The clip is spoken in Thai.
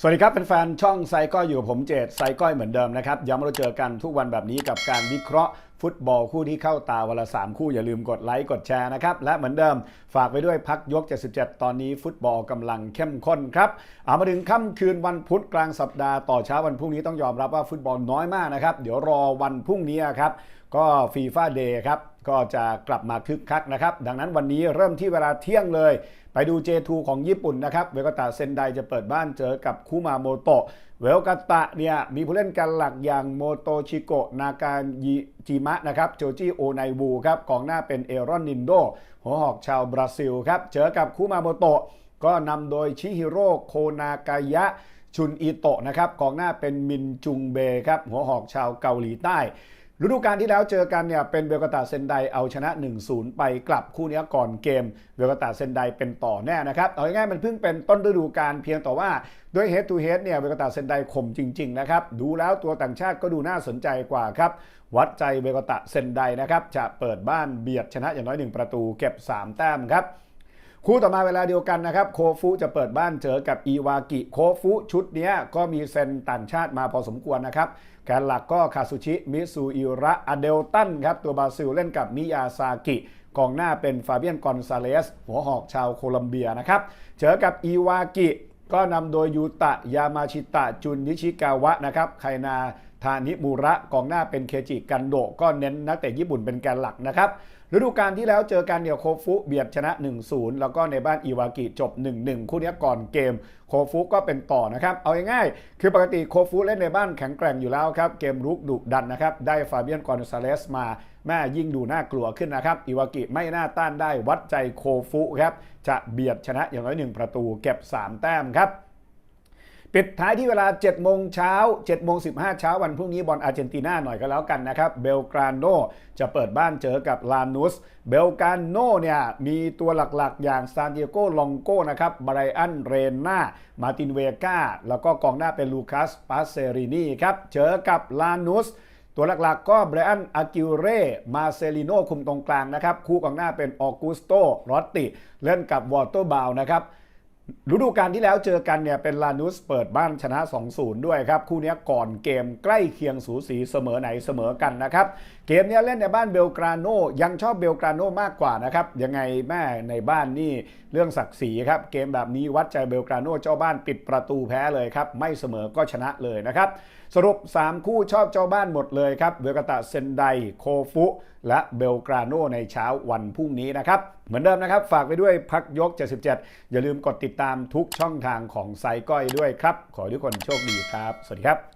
สวัสดีครับเป็นแฟนๆช่องไซก้อยอยู่กับผมเจตไซก้อยเหมือนเดิมนะครับย้ำว่าเราเจอกันทุกวันแบบนี้กับการวิเคราะห์ฟุตบอลคู่ที่เข้าตาวันละสามคู่อย่าลืมกดไลค์กดแชร์นะครับ และเหมือนเดิมฝากไปด้วยพักยก 77 ตอนนี้ฟุตบอลกำลังเข้มข้นครับ เอามาถึงค่ำคืนวันพุธกลางสัปดาห์ต่อเช้าวันพรุ่งนี้ต้องยอมรับว่าฟุตบอลน้อยมากนะครับ เดี๋ยวรอวันพรุ่งนี้ครับก็ฟีฟ่าเดย์ครับ ก็จะกลับมาคึกคักนะครับ ดังนั้นวันนี้เริ่มที่เวลาเที่ยงเลย ไปดู J2 ของญี่ปุ่นนะครับเวกตาเซนไดจะเปิดบ้านเจอกับคุมาโมโตะเวลกาตะเนี่ยมีผู้เล่นกันหลักอย่างโมโตชิโกะนาการยิจิมะนะครับโจจิโอไนบูครับกองหน้าเป็นเอรอนนินโด หัวหอกชาวบราซิลครับเจอกับคุมาโมโตะก็นำโดยชิฮิโร่โคนากายะชุนอิโตะนะครับกองหน้าเป็นมินจุงเบครับหัวหอกชาวเกาหลีใต้ ฤดูกาลที่แล้วเจอกันเนี่ยเป็นเวลกตาเซนไดเอาชนะ 1-0 ไปกลับคู่นี้ก่อนเกมเวลกตาเซนไดเป็นต่อแน่นะครับเอาง่ายๆมันเพิ่งเป็นต้นฤดูกาลเพียงแต่ว่าด้วย head to head เนี่ยเวลกตาเซนไดข่มจริงๆนะครับดูแล้วตัวต่างชาติก็ดูน่าสนใจกว่าครับวัดใจเวลกตาเซนไดนะครับจะเปิดบ้านเบียดชนะอย่างน้อย 1 ประตูเก็บ 3 แต้มครับ คู่ต่อมาเวลาเดียวกันนะครับโคฟุจะเปิดบ้านเจอกับอีวากิโคฟุชุดนี้ก็มีเซนต่างชาติมาพอสมควรนะครับแกนหลักก็คาซุชิมิซูอิระอเดลตันครับตัวบราซิลเล่นกับมิยาซากิกองหน้าเป็นฟาเบียนกอนซาเลส หัวหอกชาวโคลัมเบียนะครับเจอกับอีวากิก็นำโดยยูตะยามาชิตะจุนนิชิกาวะนะครับไคนาานิมูระกองหน้าเป็นเคจิกันโดก็เน้นนักเตะญี่ปุ่นเป็นแกนหลักนะครับฤดูกาลที่แล้วเจอกันเนี่ยโคฟุเบียดชนะ 1-0 แล้วก็ในบ้านอีวากิจบ 1-1 คู่นี้ก่อนเกม โคฟุก็เป็นต่อนะครับ เอาง่ายๆคือปกติโคฟุเล่นในบ้านแข็งแกร่งอยู่แล้วครับ เกมรุกดุดันนะครับ ได้ฟาเบียนกอนซาเลสมาแม่ยิ่งดูน่ากลัวขึ้นนะครับอีวากิไม่น่าต้านได้วัดใจโคฟุครับจะเบียดชนะอย่างน้อย1ประตูเก็บ 3 แต้มครับ ปิดท้ายที่เวลา7โมงเช้า7โมง15 เช้าวันพรุ่งนี้บอลอาร์เจนตินาหน่อยก็แล้วกันนะครับ เบลกราโนจะเปิดบ้านเจอกับลานุส เบลกราโนเนี่ยมีตัวหลักๆ อย่างซานดิเอโกลองโกนะครับบรอันเรนามาตินเวกาแล้วก็กองหน้าเป็นลูคัสปาเซรินีครับ เจอกับลานุสตัวหลักๆ ก็ไบรอันอากิเร่ มาเซลิโนคุมตรงกลางนะครับ คู่กองหน้าเป็นออกุสโตรอตติ เล่นกับวอเตอร์บาวนะครับ ฤดูกาลที่แล้วเจอกันเนี่ยเป็นลานุสเปิดบ้านชนะ 2-0 ด้วยครับ คู่นี้ก่อนเกมใกล้เคียงสูสีเสมอไหนเสมอกันนะครับ เกมนี้เล่นในบ้านเบลกราโนยังชอบเบลกราโนมากกว่านะครับ ยังไงแม่ในบ้านนี่เรื่องศักดิ์ศรีครับ เกมแบบนี้วัดใจเบลกราโนเจ้าบ้านปิดประตูแพ้เลยครับ ไม่เสมอก็ชนะเลยนะครับ สรุป 3 คู่ชอบเจ้าบ้านหมดเลยครับเวลกาตาเซนไดโคฟุ และเบลกราโนในเช้าวันพรุ่งนี้นะครับเหมือนเดิมนะครับฝากไปด้วยพักยก 77 อย่าลืมกดติดตามทุกช่องทางของไซก้อยด้วยครับ ขอให้ทุกคนโชคดีครับ สวัสดีครับ